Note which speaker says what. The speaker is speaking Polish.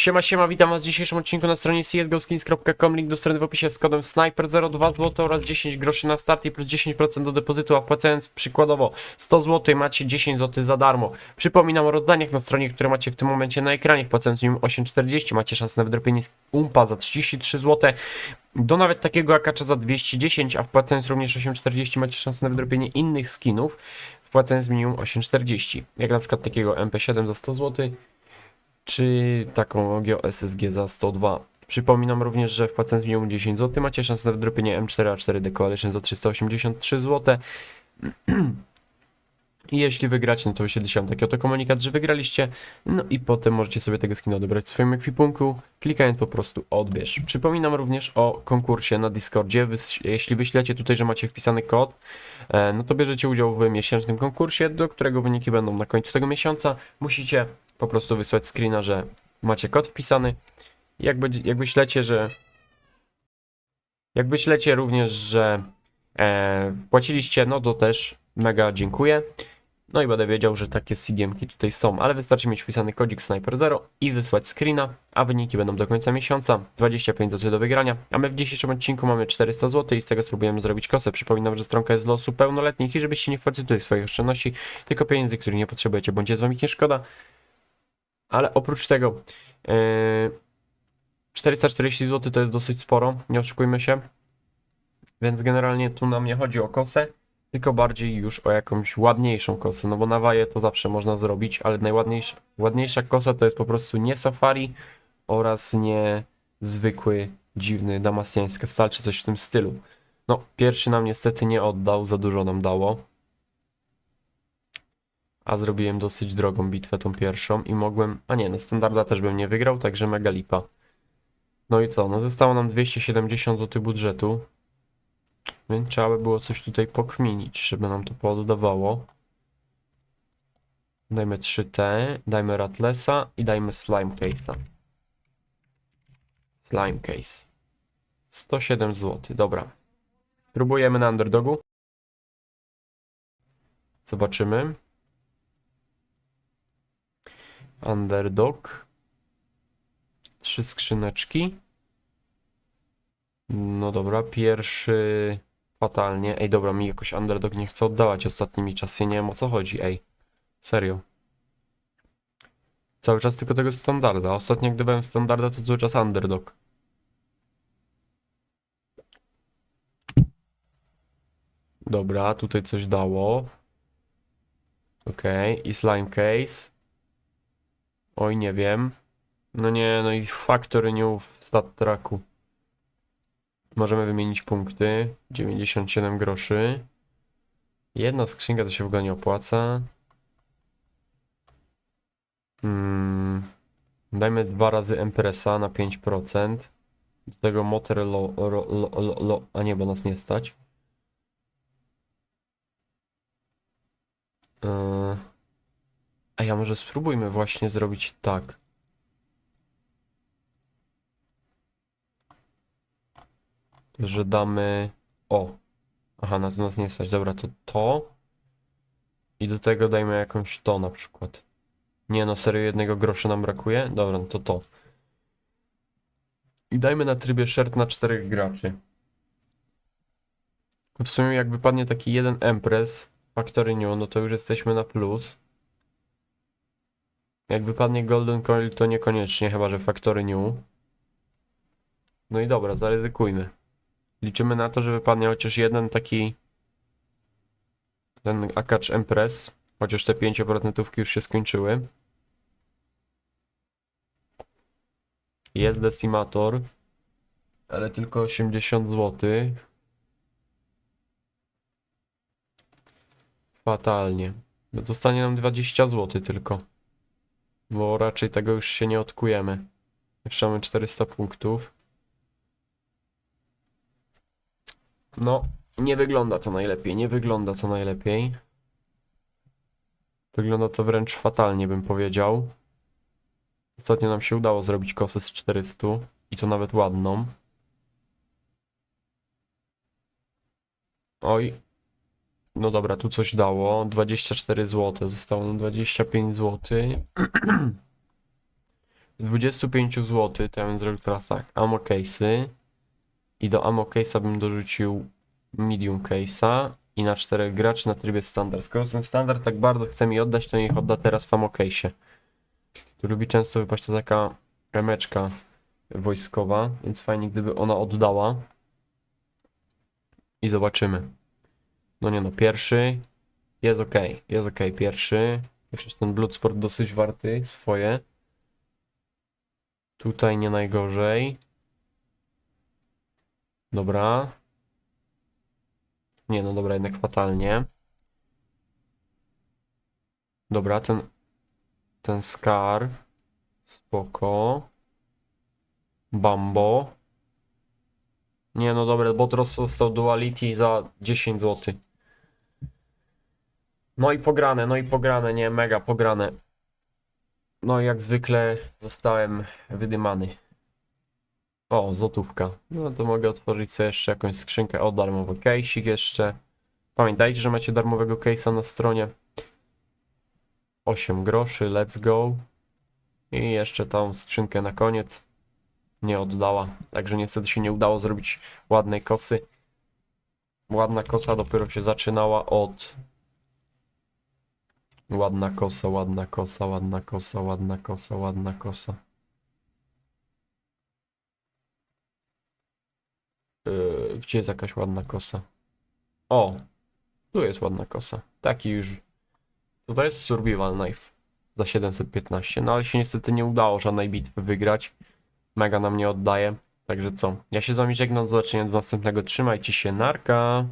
Speaker 1: Siema, siema, witam was w dzisiejszym odcinku na stronie csgoskins.com, link do strony w opisie z kodem SNIPER02 zł oraz 10 groszy na start i plus 10% do depozytu, a wpłacając przykładowo 100 zł macie 10 zł za darmo. Przypominam o rozdaniach na stronie, które macie w tym momencie na ekranie, wpłacając nim 8,40 macie szansę na wydropienie umpa za 33 zł, do nawet takiego akacza za 210, a wpłacając również 8,40 macie szansę na wydropienie innych skinów, wpłacając minimum 8,40, jak na przykład takiego MP7 za 100 zł, czy taką OGIO SSG za 102. Przypominam również, że wpłacając minimum 10 zł macie szansę na wydropienie M4A4 The Coalition za 383 zł. I jeśli wygracie, no to wyświetli taki oto komunikat, że wygraliście. No i potem możecie sobie tego skina odebrać w swoim ekwipunku, klikając po prostu odbierz. Przypominam również o konkursie na Discordzie. Jeśli wyślecie tutaj, że macie wpisany kod, e, no to bierzecie udział w miesięcznym konkursie, do którego wyniki będą na końcu tego miesiąca. Musicie po prostu wysłać screena, że macie kod wpisany. Jak, będzie, jak wyślecie, że jak wyślecie również, że e, wpłaciliście, no to też mega dziękuję. No i będę wiedział, że takie CDM-ki tutaj są, ale wystarczy mieć wpisany kodzik Sniper 0 i wysłać screena, a wyniki będą do końca miesiąca. 25 zł do wygrania, a my w dzisiejszym odcinku mamy 400 zł i z tego spróbujemy zrobić kosę. Przypominam, że stronka jest osób pełnoletnich i żebyście nie wpłacili tutaj swoich oszczędności, tylko pieniędzy, których nie potrzebujecie, bądź jest wam ich nie szkoda. Ale oprócz tego yy, 440 zł to jest dosyć sporo, nie oszukujmy się. Więc generalnie tu nam nie chodzi o kosę, tylko bardziej już o jakąś ładniejszą kosę, no bo na waję to zawsze można zrobić, ale najładniejsza ładniejsza kosa to jest po prostu nie safari oraz nie zwykły, dziwny damasceńska stal czy coś w tym stylu. No, pierwszy nam niestety nie oddał, za dużo nam dało. A zrobiłem dosyć drogą bitwę tą pierwszą i mogłem, a nie, no standarda też bym nie wygrał, także mega lipa. No i co, no zostało nam 270 zł budżetu. Więc trzeba by było coś tutaj pokminić, żeby nam to poddawało. Dajmy 3T, dajmy Ratlesa i dajmy Slime Case'a. Slime Case. 107 zł, dobra. Spróbujemy na underdogu. Zobaczymy. Underdog. Trzy skrzyneczki. No dobra, pierwszy fatalnie. Ej, dobra, mi jakoś underdog nie chce oddawać ostatnimi czasy. Nie wiem o co chodzi, ej. Serio. Cały czas tylko tego standarda. Ostatnio jak dawałem standarda, to cały czas underdog. Dobra, tutaj coś dało. Okej, i slime case. Oj, nie wiem. No nie, no i factory new w stat tracku. Możemy wymienić punkty. 97 groszy. Jedna skrzynka to się w ogóle nie opłaca. Mm, dajmy dwa razy Empressa na 5%. Do tego motor lo, lo, lo, lo, a nie, bo nas nie stać. Yy. A ja może spróbujmy właśnie zrobić tak. Że damy. O! Aha, na to nas nie stać. Dobra, to to. I do tego dajmy jakąś to na przykład. Nie no, serio jednego grosza nam brakuje? Dobra, no to to. I dajmy na trybie shirt na czterech graczy. W sumie jak wypadnie taki jeden Empress Factory New, no to już jesteśmy na plus. Jak wypadnie Golden Coil, to niekoniecznie, chyba że Factory New. No i dobra, zaryzykujmy. Liczymy na to, że wypadnie chociaż jeden taki ten Akacz Empress, chociaż te 5% już się skończyły. Jest Decimator, ale tylko 80 zł. Fatalnie. No Zostanie nam 20 zł tylko. Bo raczej tego już się nie odkujemy. Jeszcze mamy 400 punktów. No, nie wygląda to najlepiej, nie wygląda to najlepiej. Wygląda to wręcz fatalnie, bym powiedział. Ostatnio nam się udało zrobić kosę z 400 i to nawet ładną. Oj. No dobra, tu coś dało. 24 zł, zostało nam 25 zł. Z 25 zł to ja bym zrobił teraz tak. Case'y. I do ammo case'a bym dorzucił medium case'a. I na 4 graczy na trybie standard. Skoro ten standard tak bardzo chce mi oddać, to niech odda teraz w ammo case'ie. Tu lubi często wypaść to taka emeczka wojskowa, więc fajnie gdyby ona oddała. I zobaczymy. No nie no, pierwszy jest ok, jest ok, pierwszy. Przecież ten Bloodsport dosyć warty swoje. Tutaj nie najgorzej. Dobra. Nie no dobra, jednak fatalnie. Dobra, ten ten Scar. Spoko. Bambo. Nie no dobra, Botros dostał Duality za 10 zł. No i pograne, no i pograne, nie, mega pograne. No i jak zwykle zostałem wydymany. O, złotówka. No to mogę otworzyć sobie jeszcze jakąś skrzynkę. O, darmowy case'ik jeszcze. Pamiętajcie, że macie darmowego case'a na stronie. 8 groszy, let's go. I jeszcze tą skrzynkę na koniec. Nie oddała. Także niestety się nie udało zrobić ładnej kosy. Ładna kosa dopiero się zaczynała od Ładna kosa, ładna kosa, ładna kosa, ładna kosa, ładna kosa. Yy, gdzie jest jakaś ładna kosa? O! Tu jest ładna kosa. Taki już. Co to jest? Survival Knife. Za 715. No ale się niestety nie udało żadnej bitwy wygrać. Mega nam nie oddaje. Także co? Ja się z wami żegnam. Do zobaczenia do następnego. Trzymajcie się. Narka!